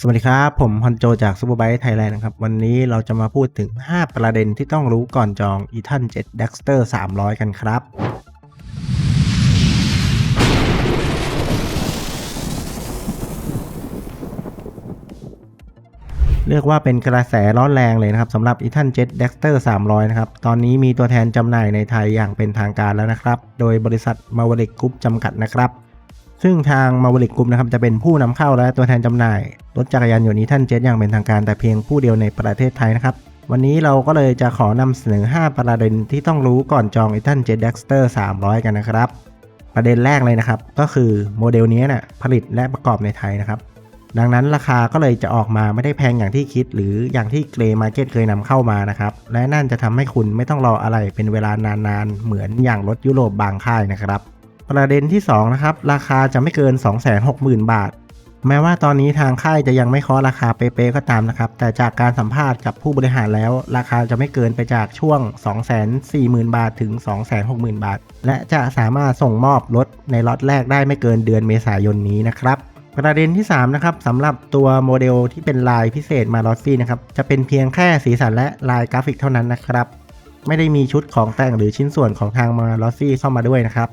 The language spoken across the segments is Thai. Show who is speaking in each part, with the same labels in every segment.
Speaker 1: สวัสดีครับ ผมฮอนโจจาก Superbike Thailand นะครับ วันนี้เราจะมาพูดถึง 5 ประเด็นที่ต้องรู้ก่อนจอง e t h a n 7 Dexter 300 กันครับ เรียกว่าเป็นกระแสร้อนแรงเลยนะครับสำหรับ e t h a n Jet Dexter 300 นะครับ ตอนนี้มีตัวแทนจำหน่ายในไทยอย่างเป็นทางการแล้วนะครับ โดยบริษัท m a v e r i c Group จำกัดนะครับ ซึ่งทาง m a v e r i c Group นะครับจะเป็นผู้นำเข้าและตัวแทนจำหน่ายรถจักรยานยนต์ e t h a n Jet อย่างเป็นทางการแต่เพียงผู้เดียวในประเทศไทยนะครับ วันนี้เราก็เลยจะขอนำเสนอ 5 ประเด็นที่ต้องรู้ก่อนจอง e t h a n Jet Dexter 300 กันนะครับ ประเด็นแรกเลยนะครับ ก็คือโมเดลนี้นะ่ะผลิตและประกอบในไทยนะครับ ดังนั้นราคาก็เลยจะออกมาไม่ได้แพงอย่างที่คิด หรืออย่างที่เกรมาร์เก็ตเคยนำเข้ามานะครับ และนั่นจะทำให้คุณไม่ต้องรออะไรเป็นเวลานานๆ เหมือนอย่างรถยุโรปบางค่ายนะครับ ประเด็นที่ 2 นะครับ ราคาจะไม่เกิน 260,000 บาท แม้ว่าตอนนี้ทางค่ายจะยังไม่เคาะราคาเป๊ะๆก็ตามนะครับ แต่จากการสัมภาษณ์กับผู้บริหารแล้ว ราคาจะไม่เกินไปจากช่วง 240,000 บาทถึง 260,000 บาท และจะสามารถส่งมอบรถในล็อตแรกได้ไม่เกินเดือนเมษายนนี้นะครับประเด็นที่ 3 นะครับสำหรับตัวโมเดลที่เป็นลายพิเศษมาลอสซี่นะครับ จะเป็นเพียงแค่สีสันและลายกราฟิกเท่านั้นนะครับ ไม่ได้มีชุดของแต่งหรือชิ้นส่วนของทางมาลอสซี่เข้ามาด้วยนะครับ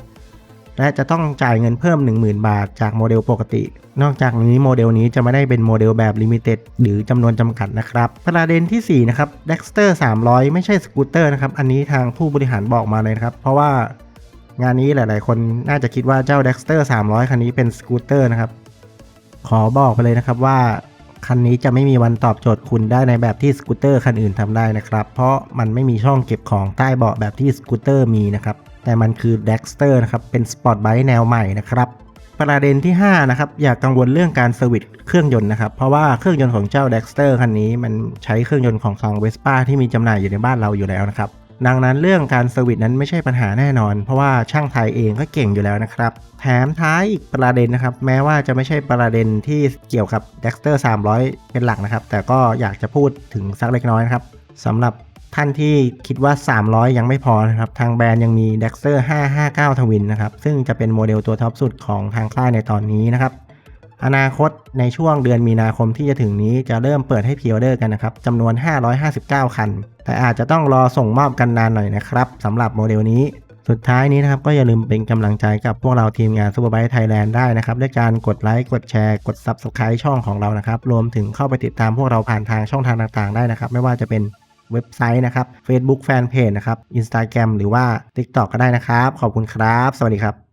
Speaker 1: และจะต้องจ่ายเงินเพิ่ม 10,000 บาทจากโมเดลปกติ นอกจากนี้โมเดลนี้จะไม่ได้เป็นโมเดลแบบลิมิเต็ดหรือจำนวนจำกัดนะครับ ประเด็นที่ 4 นะครับ Dexter 300 ไม่ใช่สกูตเตอร์นะครับ อันนี้ทางผู้บริหารบอกมาเลยครับ เพราะว่างานนี้หลาย ๆ คนน่าจะคิดว่าเจ้า Dexter 300 คันนี้เป็นสกูตเตอร์นะครับ ขอบอกไปเลยนะครับว่าคันนี้จะไม่มีวันตอบโจทย์คุณได้ในแบบที่สกูตเตอร์คันอื่นทำได้นะครับ เพราะมันไม่มีช่องเก็บของใต้เบาะแบบที่สกูตเตอร์มีนะครับ แต่มันคือ Dexter นะครับ เป็นสปอร์ตไบค์แนวใหม่นะครับ ประเด็นที่ 5 นะครับ อย่ากกังวลเรื่องการเซอร์วิสเครื่องยนต์นะครับ เพราะว่าเครื่องยนต์ของเจ้า Dexter คันนี้มันใช้เครื่องยนต์ของทาง Vespa ที่มีจำหน่ายอยู่ในบ้านเราอยู่แล้วนะครับ ดังนั้นเรื่องการเซอร์วิสนั้นไม่ใช่ปัญหาแน่นอน เพราะว่าช่างไทยเองก็เก่งอยู่แล้วนะครับ แถมท้ายอีกประเด็นนะครับ แม้ว่าจะไม่ใช่ประเด็นที่เกี่ยวกับ Dexter 300 เป็นหลักนะครับ แต่ก็อยากจะพูดถึงสักเล็กน้อยนะครับสำหรับ ท่านที่คิดว่า 300 ยังไม่พอนะครับ ทางแบรนด์ยังมี d e x e r 559 Twin นะครับ ซึ่งจะเป็นโมเดลตัวท็อปสุดของทางค่ายในตอนนี้นะครับ อนาคตในช่วงเดือนมีนาคมที่จะถึงนี้จะเริ่มเปิดให้พรีออเดอร์กันนะครับจำนวน 559 คัน แต่อาจจะต้องรอส่งมอบกันนานหน่อยนะครับสำหรับโมเดลนี้ สุดท้ายนี้นะครับก็อย่าลืมเป็นกำลังใจกับพวกเราทีมงาน Superbike Thailand ได้นะครับด้วยการกดไลค์กดแชร์กด Subscribe ช่องของเรานะครับรวมถึงเข้าไปติดตามพวกเราผ่านทางช่องทางต่างๆ ได้นะครับไม่ว่าจะเป็น เว็บไซต์นะครับ Facebook Fanpage นะครับ Instagram หรือว่า TikTok ก็ได้นะครับ ขอบคุณครับ สวัสดีครับ